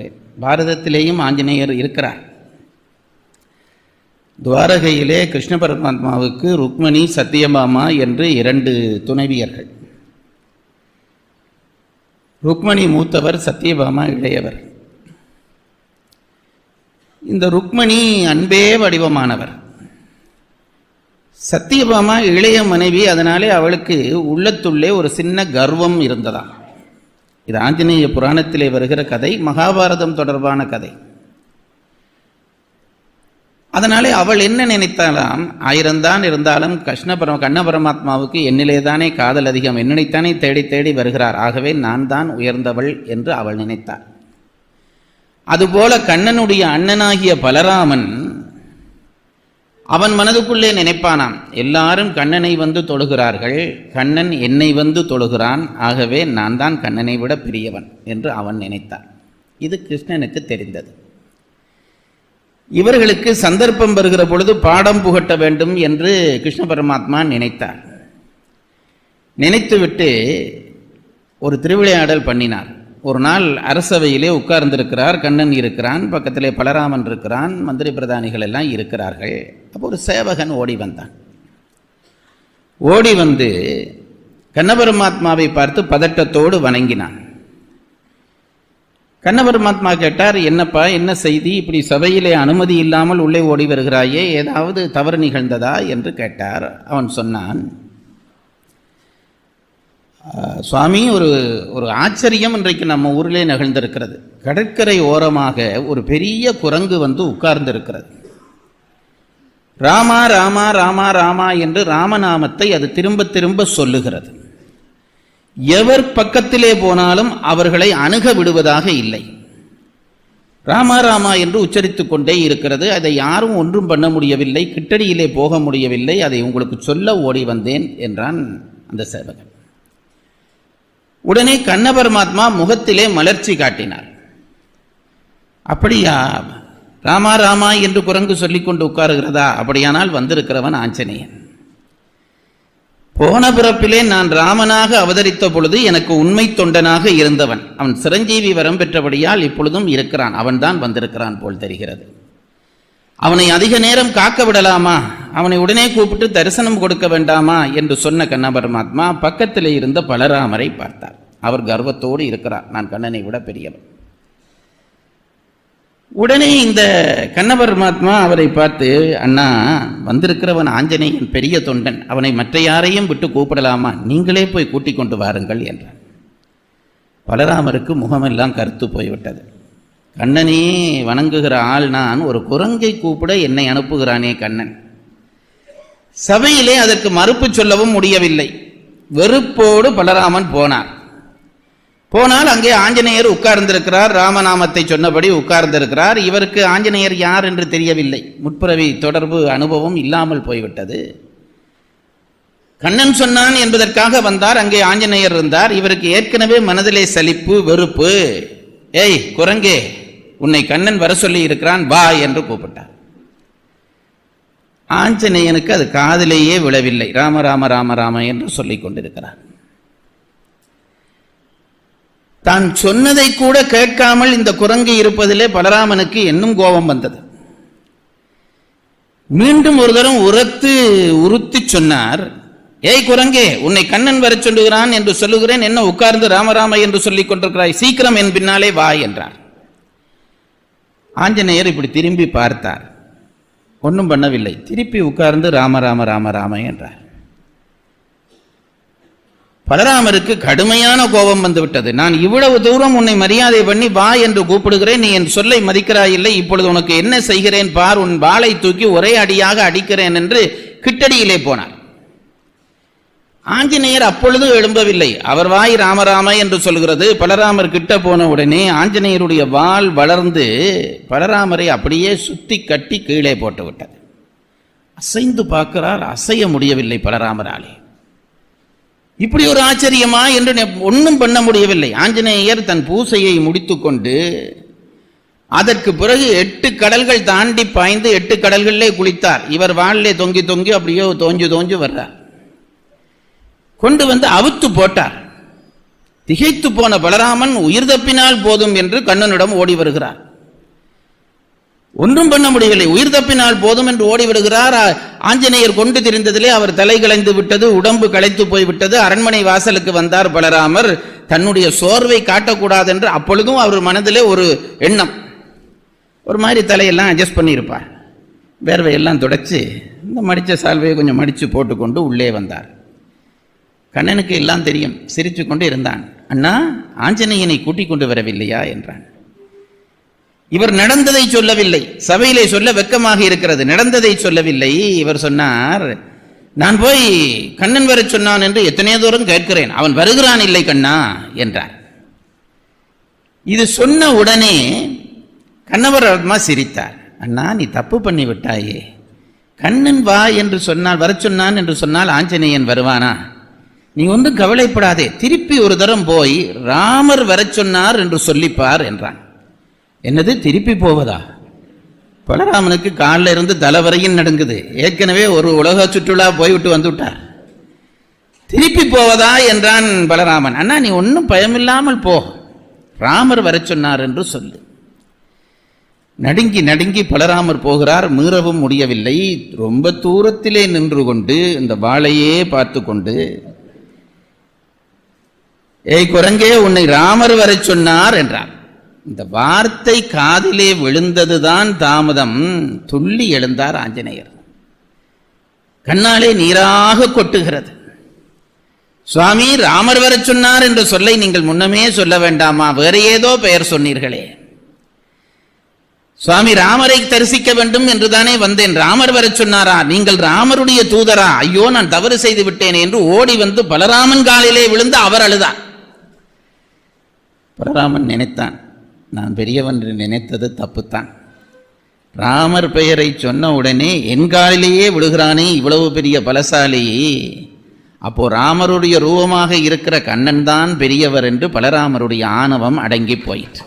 போகிறேன் பாரதத்திலேயும் ஆஞ்சநேயர் இருக்கிறார். துவாரகையிலே கிருஷ்ண பரமாத்மாவுக்கு ருக்மணி சத்தியபாமா என்று இரண்டு துணைவியர்கள். ருக்மணி மூத்தவர் சத்தியபாமா இளையவர். இந்த ருக்மணி அன்பே வடிவமானவர். சத்தியபாமா இளைய மனைவி அதனாலே அவளுக்கு உள்ளத்துள்ளே ஒரு சின்ன கர்வம் இருந்ததா இது ஆஞ்சநேய புராணத்திலே வருகிற கதை மகாபாரதம் தொடர்பான கதை. அதனாலே அவள் என்ன நினைத்தாலாம்? ஆயிரம்தான் இருந்தாலும் கிருஷ்ணபரம கண்ண பரமாத்மாவுக்கு என்னிலே தானே காதல் அதிகம் என்னைத்தானே தேடி தேடி வருகிறார். ஆகவே நான் தான் உயர்ந்தவள் என்று அவள் நினைத்தாள். அதுபோல கண்ணனுடைய அண்ணனாகிய பலராமன் அவன் மனதுக்குள்ளே நினைப்பானாம் எல்லாரும் கண்ணனை வந்து தொழுகிறார்கள் கண்ணன் என்னை வந்து தொழுகிறான் ஆகவே நான் தான் கண்ணனை விட பெரியவன் என்று அவன் நினைத்தான். இது கிருஷ்ணனுக்கு தெரிந்தது. இவர்களுக்கு சந்தர்ப்பம் வருகிற பொழுது பாடம் புகட்ட வேண்டும் என்று கிருஷ்ண பரமாத்மா நினைத்தார். நினைத்துவிட்டு ஒரு திருவிளையாடல் பண்ணினார். ஒரு நாள் அரசவையிலே உட்கார்ந்திருக்கிறார் கண்ணன் இருக்கிறான் பக்கத்திலே பலராமன் இருக்கிறான் மந்திரி பிரதானிகள் எல்லாம் இருக்கிறார்கள். அப்போ ஒரு சேவகன் ஓடி வந்தான். ஓடி வந்து கண்ணபெருமாத்மாவை பார்த்து பதட்டத்தோடு வணங்கினான். கண்ணபெருமாத்மா கேட்டார் என்னப்பா என்ன செய்தி? இப்படி சபையிலே அனுமதி இல்லாமல் உள்ளே ஓடி வருகிறாயே ஏதாவது தவறு நிகழ்ந்ததா? என்று கேட்டார். அவன் சொன்னான் சுவாமி ஒரு ஒரு ஆச்சரியம் இன்றைக்கு நம்ம ஊரிலே நிகழ்ந்திருக்கிறது. கடற்கரை ஓரமாக ஒரு பெரிய குரங்கு வந்து உட்கார்ந்திருக்கிறது. ராமா ராமா ராமா ராமா என்று ராமநாமத்தை அது திரும்ப திரும்ப சொல்லுகிறது. எவர் பக்கத்திலே போனாலும் அவர்களை அணுக விடுவதாக இல்லை. ராமா ராமா என்று உச்சரித்து கொண்டே இருக்கிறது. அதை யாரும் ஒன்றும் பண்ண முடியவில்லை. கிட்டடியிலே போக முடியவில்லை. அதை உங்களுக்கு சொல்ல ஓடி வந்தேன் என்றான் அந்த சேவகன். உடனே கண்ண பரமாத்மா முகத்திலே மலர்ச்சி காட்டினார். அப்படியா? ராமா ராமா என்று குரங்கு சொல்லிக்கொண்டு உட்காருகிறதா? அப்படியானால் வந்திருக்கிறவன் ஆஞ்சநேயன். போன பிறப்பிலே நான் ராமனாக அவதரித்த பொழுது எனக்கு உண்மை தொண்டனாக இருந்தவன். அவன் சிரஞ்சீவி வரம் பெற்றபடியால் இப்பொழுதும் இருக்கிறான். அவன்தான் வந்திருக்கிறான் போல் தெரிகிறது. அவனை அதிக நேரம் காக்க விடலாமா? அவனை உடனே கூப்பிட்டு தரிசனம் கொடுக்க வேண்டாமா? என்று சொன்ன கண்ண பரமாத்மா பக்கத்தில் இருந்த பலராமரை பார்த்தார். அவர் கர்வத்தோடு இருக்கிறார். நான் கண்ணனை விட பெரியவன். உடனே இந்த கண்ண பரமாத்மா அவரை பார்த்து அண்ணா வந்திருக்கிறவன் ஆஞ்சநேயன் பெரிய தொண்டன். அவனை மற்ற யாரையும் விட்டு கூப்பிடலாமா? நீங்களே போய் கூட்டிக் கொண்டு வாருங்கள் என்றார் பலராமருக்கு முகமெல்லாம் கருத்து போய்விட்டது. கண்ணனே வணங்குகிற ஆள் நான். ஒரு குரங்கை கூப்பிட என்னை அனுப்புகிறானே கண்ணன். சபையிலே அதற்கு மறுப்பு சொல்லவும் முடியவில்லை. வெறுப்போடு பலராமன் போனார். போனால் அங்கே ஆஞ்சநேயர் உட்கார்ந்திருக்கிறார். ராமநாமத்தை சொன்னபடி உட்கார்ந்திருக்கிறார். இவருக்கு ஆஞ்சநேயர் யார் என்று தெரியவில்லை. முற்பிறவி தொடர்பு அனுபவம் இல்லாமல் போய்விட்டது. கண்ணன் சொன்னான் என்பதற்காக வந்தார். அங்கே ஆஞ்சநேயர் இருந்தார். இவருக்கு ஏற்கனவே மனதிலே சலிப்பு வெறுப்பு. ஏய் குரங்கே உன்னை கண்ணன் வர சொல்லி இருக்கிறான் வா என்று கூப்பிட்டார். ஆஞ்சநேயனுக்கு அது காதிலேயே விழவில்லை. ராம ராம ராம ராம என்று சொல்லிக் கொண்டிருக்கிறார். தான் சொன்னதை கூட கேட்காமல் இந்த குரங்கு இருப்பதிலே பலராமனுக்கு இன்னும் கோபம் வந்தது. மீண்டும் ஒரு தரம் உரத்து உறுத்தி சொன்னார் ஏய் குரங்கே உன்னை கண்ணன் வர சொல்லுகிறான் என்று சொல்லுகிறேன். என்ன உட்கார்ந்து ராமராம என்று சொல்லிக் கொண்டிருக்கிறாய்? சீக்கிரம் என் பின்னாலே வா என்றார். ஆஞ்சநேயர் இப்படி திரும்பி பார்த்தார். ஒன்றும் பண்ணவில்லை. திருப்பி உட்கார்ந்து ராம ராம ராம ராம என்றார். பலராமருக்கு கடுமையான கோபம் வந்துவிட்டது. நான் இவ்வளவு தூரம் உன்னை மரியாதை பண்ணி வா என்று கூப்பிடுகிறேன். நீ என் சொல்லை மதிக்கிறாயில்லை இப்பொழுது உனக்கு என்ன செய்கிறேன் பார். உன் வாளை தூக்கி ஒரே அடியாக அடிக்கிறேன் என்று கிட்டடியிலே போனார். ஆஞ்சநேயர் அப்பொழுது எழும்பவில்லை. அவர் வாய் ராமராம என்று சொல்கிறது. பலராமர் கிட்ட போன உடனே ஆஞ்சநேயருடைய வாள் வளர்ந்து பலராமரை அப்படியே சுத்தி கட்டி கீழே போட்டு விட்டது அசைந்து பார்க்கிறார். அசைய முடியவில்லை பலராமராலே. இப்படி ஒரு ஆச்சரியமா என்று ஒன்றும் பண்ண முடியவில்லை. ஆஞ்சநேயர் தன் பூசையை முடித்துக்கொண்டு அதற்கு பிறகு எட்டு கடல்கள் தாண்டி பாய்ந்து எட்டு கடல்களிலே குளித்தார். இவர் வாளிலே தொங்கி தொங்கி அப்படியோ தோஞ்சு தோஞ்சு வர்றார். கொண்டு வந்து அவுத்து போட்டார். திகைத்து போன பலராமன் உயிர் தப்பினால் போதும் என்று கண்ணனிடம் ஓடி வருகிறார். ஒன்றும் பண்ண முடியவில்லை. உயிர் தப்பினால் போதும் என்று ஓடி விடுகிறார் ஆஞ்சநேயர் கொண்டு திரிந்ததிலே அவர் தலை கலைந்து விட்டது உடம்பு களைத்து போய்விட்டது அரண்மனை வாசலுக்கு வந்தார் பலராமர். தன்னுடைய சோர்வை காட்டக்கூடாது என்று அப்பொழுதும் அவர் மனதிலே ஒரு எண்ணம். ஒரு மாதிரி தலையெல்லாம் அட்ஜஸ்ட் பண்ணியிருப்பார். வேர்வையெல்லாம் துடைச்சி இந்த மடித்த சால்வையை கொஞ்சம் மடித்து போட்டுக்கொண்டு உள்ளே வந்தார். கண்ணனுக்கு எல்லாம் தெரியும். சிரித்து கொண்டு இருந்தான். அண்ணா ஆஞ்சநேயனை கூட்டிக் கொண்டு வரவில்லையா? என்றான். இவர் நடந்ததை சொல்லவில்லை. சபையிலே சொல்ல வெக்கமாக இருக்கிறது. நடந்ததை சொல்லவில்லை. இவர் சொன்னார் நான் போய் கண்ணன் வரச் சொன்னான் என்று எத்தனையோ தூரம் கேட்கிறேன். அவன் வருகிறான் இல்லை கண்ணா? என்றார். இது சொன்ன உடனே கண்ணவர் அம்மா சிரித்தார். அண்ணா நீ தப்பு பண்ணி விட்டாயே. கண்ணன் வா என்று சொன்னால் வரச் சொன்னான் என்று சொன்னால் ஆஞ்சநேயன் வருவானா? நீ ஒன்றும் கவலைப்படாதே. திருப்பி ஒரு தரம் போய் ராமர் வர சொன்னார் என்று சொல்லிப்பார் என்றான். என்னது? திருப்பி போவதா? பலராமனுக்கு காலில் இருந்து தலை வரையும் நடுங்குது. ஏற்கனவே ஒரு உலக சுற்றுலா போய்விட்டு வந்து விட்டார் திருப்பி போவதா என்றான் பலராமன். அண்ணா நீ ஒன்றும் பயமில்லாமல் போ. ராமர் வர சொன்னார் என்று சொல்லு. நடுங்கி நடுங்கி பலராமர் போகிறார். மீறவும் முடியவில்லை. ரொம்ப தூரத்திலே நின்று கொண்டு இந்த வாளையே பார்த்து கொண்டு ஏய் குரங்கே உன்னை ராமர் வரச் சொன்னார் என்றார் இந்த வார்த்தை காதிலே விழுந்ததுதான் தாமதம். துள்ளி எழுந்தார் ஆஞ்சநேயர். கண்ணாலே நீராக கொட்டுகிறது. சுவாமி ராமர் வரச் சொன்னார் என்ற சொல்லை நீங்கள் முன்னமே சொல்ல வேண்டாமா? வேற ஏதோ பெயர் சொன்னீர்களே. சுவாமி ராமரை தரிசிக்க வேண்டும் என்றுதானே வந்தேன். ராமர் வரச் சொன்னாரா? நீங்கள் ராமருடைய தூதரா? ஐயோ நான் தவறு செய்து விட்டேன் என்று ஓடி வந்து பலராமன் காலிலே விழுந்து அவர் அழுதார். பலராமன் நினைத்தான். நான் பெரியவன் என்று நினைத்தது தப்புத்தான். ராமர் பெயரை சொன்ன உடனே என்காலிலேயே விழுகிறானே இவ்வளவு பெரிய பலசாலி. அப்போ ராமருடைய ரூபமாக இருக்கிற கண்ணன் தான் பெரியவர் என்று பலராமருடைய ஆணவம் அடங்கி போயிற்று.